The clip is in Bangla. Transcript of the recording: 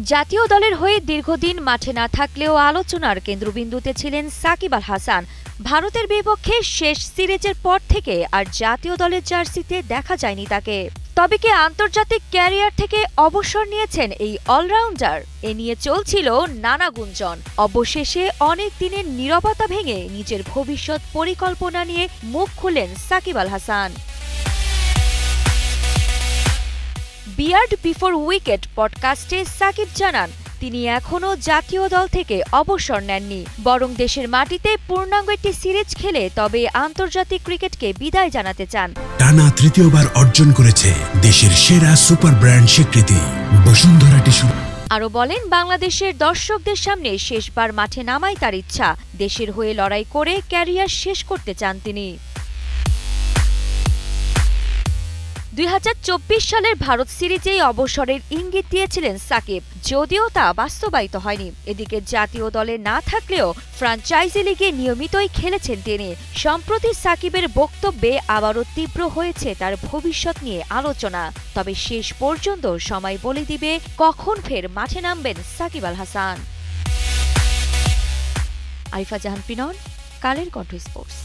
জাতীয় দলের হয়ে দীর্ঘদিন মাঠে না থাকলেও আলোচনার কেন্দ্রবিন্দুতে ছিলেন সাকিব আল হাসান। ভারতের বিপক্ষে শেষ সিরিজের পর থেকে আর জাতীয় দলের জার্সিতে দেখা যায়নি তাকে। তবে কি আন্তর্জাতিক ক্যারিয়ার থেকে অবসর নিয়েছেন এই অলরাউন্ডার? এ নিয়ে চলছিল নানা গুঞ্জন। অবশেষে অনেক দিনের নীরবতা ভেঙে নিজের ভবিষ্যৎ পরিকল্পনা নিয়ে মুখ খুললেন Shakib Al Hasan. Beard Before Wicket পডকাস্টে Shakib জানান তিনি এখনও জাতীয় দল থেকে অবসর নেননি। বরং দেশের মাটিতে পূর্ণাঙ্গ একটি সিরিজ খেলে তবে আন্তর্জাতিক ক্রিকেটকে বিদায় জানাতে চান। টানা তৃতীয়বার অর্জন করেছে দেশের সেরা সুপার ব্র্যান্ড স্বীকৃতি বসুন্ধরা টিস্যু আরও বলেন বাংলাদেশের দর্শকদের সামনে শেষবার মাঠে নামাই তার ইচ্ছা। দেশের হয়ে লড়াই করে ক্যারিয়ার শেষ করতে চান তিনি। দুই হাজার চব্বিশ সালের ভারত সিরিজেই অবসরের ইঙ্গিত দিয়েছিলেন সাকিব, যদিও তা বাস্তবায়িত হয়নি। এদিকে জাতীয় দলে না থাকলেও ফ্রাঞ্চাইজি লিগে নিয়মিতই খেলেছেন তিনি। সম্প্রতি সাকিবের বক্তব্যে আবারও তীব্র হয়েছে তার ভবিষ্যৎ নিয়ে আলোচনা। তবে শেষ পর্যন্ত সময় বলে দিবে কখন ফের মাঠে নামবেন সাকিব আল হাসান। আরিফা জাহান, পিনন, কালের কণ্ঠ স্পোর্টস।